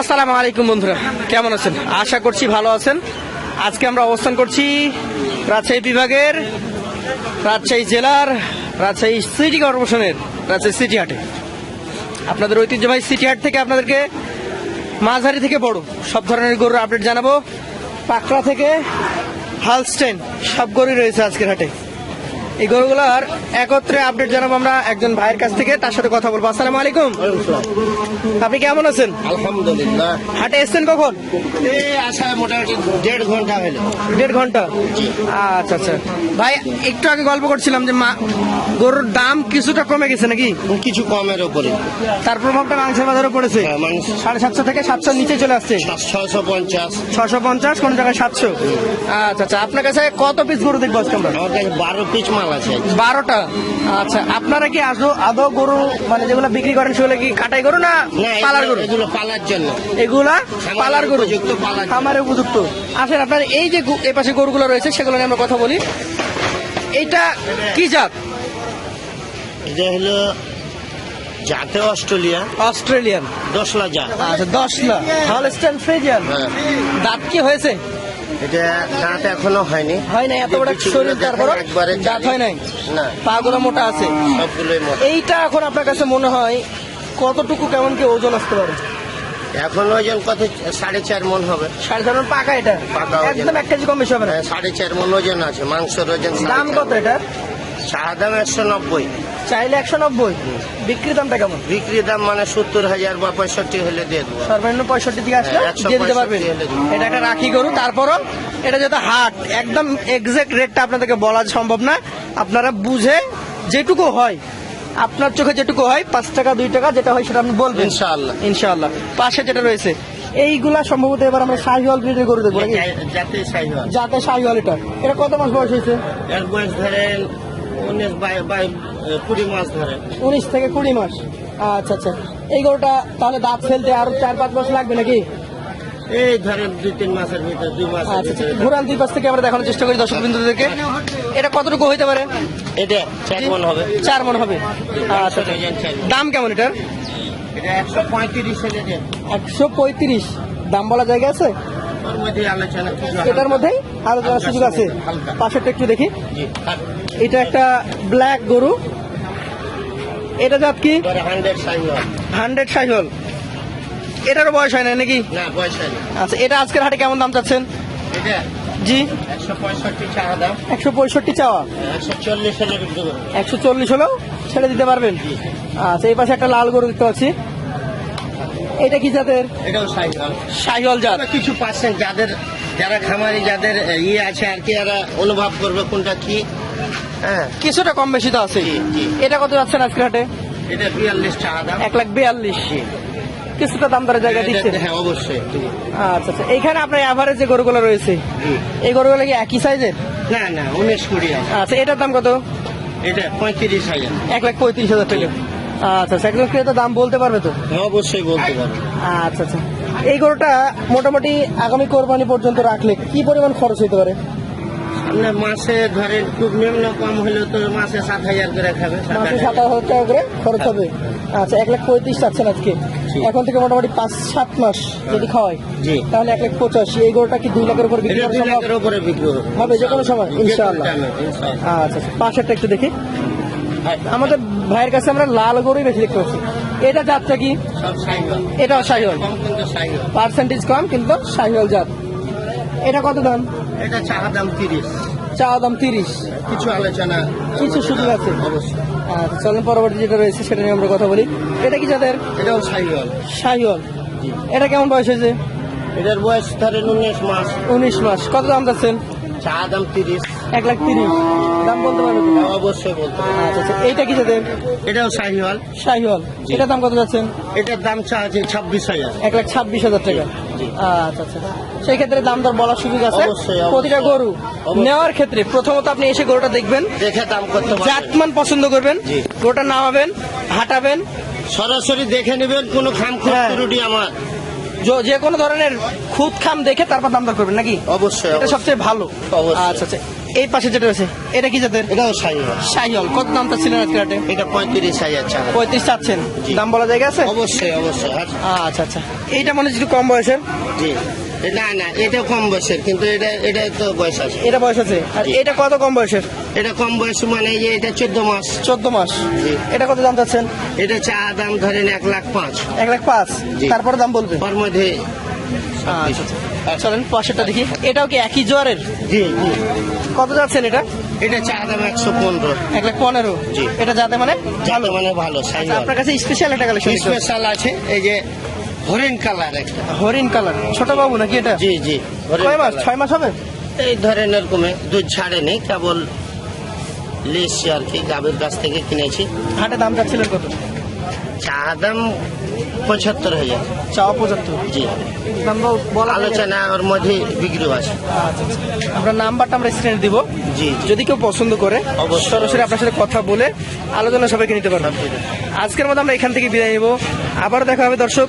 আসসালামু আলাইকুম বন্ধুরা, কেমন আছেন? আশা করছি ভালো আছেন। আজকে আমরা অবস্থান করছি রাজশাহী বিভাগের, রাজশাহী জেলার, রাজশাহী সিটি কর্পোরেশনের, রাজশাহী সিটি হাটে। আপনাদের ঐতিহ্যবাহী সিটি হাট থেকে আপনাদেরকে মাঝারি থেকে বড় সব ধরনের গরুর আপডেট জানাব। পাকড়া থেকে হালস্টেন সব গরুই রয়েছে আজকের হাটে। এই গরুগুলোর একত্রে আপডেট জানাব আমরা একজন ভাইয়ের কাছ থেকে তার সাথে কথা বলব। আসসালামু আলাইকুম। আপনি কেমন আছেন? আলহামদুলিল্লাহ। হাটে এসছেন কখন? মোটামুটি দেড় ঘণ্টা হলো। দেড় ঘণ্টা? আচ্ছা আচ্ছা। ভাই একটু আগে গল্প করছিলাম যে মা গরুর দাম কিছুটা কমে গেছে নাকি? কিছু কমের উপরে। তার প্রভাবটা মাংসের বাজারে পড়েছে। হ্যাঁ, সাড়ে সাতশো থেকে সাতশো নিচে চলে আসছে। ছশো পঞ্চাশ। ছশো পঞ্চাশ কোন জায়গায় সাতশো। আচ্ছা আচ্ছা। আপনার কাছে কত পিস গরু দেখব আজকে আমরা? আমার কাছে বারো পিস মাল আছে বারোটা? আচ্ছা আপনারা কি আদৌ আদৌ গরু মানে যেগুলো বিক্রি করেন সেগুলো কি কাটাই গরু না পালার গরু? এগুলো পালার জন্য। এগুলা পালার গরু? উপযুক্ত পালার খামারে উপযুক্ত। আসেন আপনার এই যে এপাশে গরুগুলো রয়েছে সেগুলো নিয়ে আমরা কথা বলি। এইটা কি জাত? এটা হলো জাতে অস্ট্রেলিয়া অস্ট্রেলিয়ান। দশলা জাত। আচ্ছা দশলা। হলস্টেন ফ্রিজিয়ান হ্যাঁ। দাঁত কি হয়েছে? এটা দাঁত এখনও হয়নি। হয় নাই এত বড় শরীর তারপর একবারে দাঁত হয় নাই? না। পাগুলো মোটা আছে। সবগুলোই মোটা। এইটা এখন আপনার কাছে মনে হয় কতটুকু কেমন কি ওজন আসতে পারে? এখন ওজন কত? সাড়ে চার মন হবে। সাড়ে চার পাকা এটা? পাকা। একদম এক কেজি কম বেশি হবে না। হ্যাঁ, সাড়ে চার মন ওজন আছে মাংসের ওজন দাম কত এটা দাম একশো নব্বই। চাইলে একশো নব্বই। বিক্রি দামটা কেমন? বিক্রি দাম মানে সত্তর হাজার বা পঁয়ষট্টি হলে দিয়ে দেবো। সর্বনিম্ন পঁয়ষট্টি দিকে আসলে হ্যাঁ, দিয়ে দিতে পারবেন। দিবো। এটা একটা রাখি গরু তারপরও এটা যেহেতু হাট একদম এক্সাক্ট রেটটা আপনাদেরকে বলা সম্ভব না। আপনারা বুঝে যেটুকু হয় আপনার চোখে যেটুকু হয় পাঁচ টাকা দুই টাকা যেটা হয় সেটা আপনি বলবেন। ইনশাআল্লাহ। ইনশাআল্লাহ। পাশে যেটা রয়েছে এইগুলা সম্ভবত এবার আমরা শাহিওয়াল ব্রিডের গরু দেখব যাতে সাইওয়াল যাতে শাহিওয়াল এটা। এটা কত মাস বয়স হয়েছে? এর বয়স ধরেন উনিশ বাই বাই কুড়ি মাস ধরেন উনিশ থেকে কুড়ি মাস। আচ্ছা আচ্ছা। এই গরুটা তাহলে দাঁত ফেলতে আরও চার পাঁচ মাস লাগবে নাকি? এই ধরেন দুই তিন মাসের ভিতরে দুই মাসের আচ্ছা আচ্ছা। ঘুরান দুই পাশ থেকে আমরা দেখানোর চেষ্টা করি দর্শক বিন্দুদেরকে এটা কতটুকু হইতে পারে? এটা চার মন হবে। চার মন হবে। আচ্ছা। দাম কেমন এটার? এটা একশো পঁয়ত্রিশ একশো পঁয়ত্রিশ। দাম বলা জায়গা আছে? মধ্যে এটার মধ্যেই আরও যাওয়ার সুযোগ আছে। পাশেরটা একটু দেখি। এটা একটা ব্ল্যাক গরু। এটা জাত কি? হান্ড্রেড সাইহল এটারও বয়স হয় না নাকি? না নেই। আচ্ছা এটা আজকের হাটে কেমন দাম চাচ্ছেন? এটা? জি? একশো পঁয়ষট্টি চাওয়া একশো চল্লিশ করব। একশো চল্লিশ হলেও ছেড়ে দিতে পারবেন? আচ্ছা এই পাশে একটা লাল গরু দেখতে পাচ্ছি। এটা কি জাতের? শাহিওয়াল জাত। কিছু পার্সেন্ট যাদের যারা খামারি যাদের ইয়ে আছে আর কি এরা অনুভব করবে কোনটা কি। হ্যাঁ। কিছুটা কম বেশি তো আছে। এটা কত যাচ্ছেন আজকের হাটে? এটা বিয়াল্লিশ টাকা দাম। এক লাখ বিয়াল্লিশ। কিছুটা দাম দরের জায়গা দিচ্ছে? হ্যাঁ অবশ্যই। আচ্ছা আচ্ছা। এইখানে আপনার অ্যাভারেজ যে গরুগুলো রয়েছে এই গরুগুলো কি একই সাইজের না না উনিশ কুড়ি আচ্ছা এটার দাম কত? এটা পঁয়ত্রিশ হাজার। এক লাখ পঁয়ত্রিশ হাজার টাকা। আচ্ছা আচ্ছা। একজন ক্রেতা দাম বলতে পারবে তো? হ্যাঁ অবশ্যই বলতে পারবে। আচ্ছা আচ্ছা। এই গরুটা মোটামুটি আগামী কোরবানি পর্যন্ত রাখলে কি পরিমাণ খরচ হতে পারে? মাসে ধরেন খুব নিম্ন কম হলেও তো মাসে সাত হাজার করে খাবে মাসে সাত হাজার। টাকা করে খরচ হবে। আচ্ছা এক লাখ পঁয়ত্রিশ চাচ্ছেন আজকে। এখন থেকে মোটামুটি পাঁচ সাত মাস যদি খাওয়াই তাহলে এক লাখ পঁচাশি। এই গরুটা কি দুই লাখের উপর বিক্রি হবে যে কোনো সময়, ইনশাআল্লাহ। টাইমে, ইনশাআল্লাহ। আচ্ছা আচ্ছা পাশেরটা একটু দেখি। হ্যাঁ, আমাদের ভাইয়ের কাছে আমরা লাল গরুই বেশি দেখতে পাচ্ছি। এটা জাতটা কি? এটা শাহিওয়াল পার্সেন্টেজ কম কিন্তু শাহিওয়াল জাত। এটা কত দাম? এটা চাহা দাম তিরিশ। চা দাম তিরিশ। কিছু আলোচনা কিছু সুযোগ আছে। অবশ্যই। আর চলেন পরবর্তী যেটা রয়েছে সেটা নিয়ে আমরা কথা বলি। এটা কি যাদের এটাও সাইকেল শাহিওয়াল। এটা কেমন বয়স হয়েছে? এটার বয়স ধরেন উনিশ মাস। উনিশ মাস। কত দাম যাচ্ছেন? চা দাম তিরিশ। এক লাখ তিরিশ। দাম বলতে পারবে তো? অবশ্যই বলতে। আচ্ছা আচ্ছা এইটা কি জাতের এটাও শাহিওয়াল। শাহিওয়াল। এটার দাম কত যাচ্ছেন? এটার দাম চা আছে ছাব্বিশ হাজার। এক লাখ ছাব্বিশ হাজার টাকা। আচ্ছা আচ্ছা। সেই ক্ষেত্রে দাম দর বলার সুযোগ আছে। প্রতিটা গরু নেওয়ার ক্ষেত্রে প্রথমত আপনি এসে গরুটা দেখবেন। দেখে দাম করতে জাতমান পছন্দ করবেন। গরুটা নামাবেন হাঁটাবেন। সরাসরি দেখে নেবেন কোনো খাম হ্যাঁ। ত্রুটি আমার। য- কোনো ধরনের খুদ খাম দেখে তারপর দাম দর করবেন নাকি? অবশ্যই এটা সবচেয়ে ভালো। আচ্ছা আচ্ছা। এই পাশে যেটা রয়েছে এটা কি জাতের? এটাও সাইওয়াল শাহিওল কত দামটা ছিলেন আজকে রাতে এটা পঁয়ত্রিশ হাজার চার পঁয়ত্রিশ চাচ্ছেন। দাম বলা জায়গা আছে? অবশ্যই অবশ্যই। আচ্ছা, আচ্ছা। এইটা মনে হচ্ছে কম বয়সের? জি। না না এটা কম বয়সের কিন্তু এটা এটা তো বয়স আছে। এটা বয়স আছে। আর এটা কত কম বয়সের? এটা কম বয়স মানে যে এটা চোদ্দ মাস। চোদ্দ মাস। জি। এটা কত দাম চাচ্ছেন? এটা চা দাম ধরেন এক লাখ পাঁচ। এক লাখ পাঁচ। তারপরে দাম বলবেন ওর মধ্যে আচ্ছা আচ্ছা। চলেন পাশেরটা দেখি। এটাও কি একই জোয়ারের? জি জি। কত যাচ্ছেন এটা? এটা চা দাম একশো পনেরো। এক লাখ পনেরো। জি। এটা যাতে মানে ভালো মানে ভালো আপনার কাছে স্পেশাল একটা কালেকশন স্পেশাল আছে এই যে হরিণ কালার একটা। হরিণ কালার। ছোট বাবু নাকি এটা? জি জি কয় মাস? ছয় মাস হবে? এই ধরেন এরকমে দুধ ছাড়েনি কেবল লিসছি আর কি গাবের কাছ থেকে কিনেছি। হাটে দাম যাচ্ছিলেন কত? চা দাম পঁচাত্তর হাজার চাওয়া পঁচাত্তর? জি। দাম। আলোচনা ওর মধ্যে বিক্রি আছে। আচ্ছা আচ্ছা। আমরা নাম্বারটা আমরা স্ক্রিনে দিব। জি জি। যদি কেউ পছন্দ করে অবশ্যই। সরাসরি আপনার সাথে কথা বলে আলোচনা সবাইকে নিতে পারবেন আজকের মতো আমরা এখান থেকে বিদায় নেব। আবার দেখা হবে দর্শক।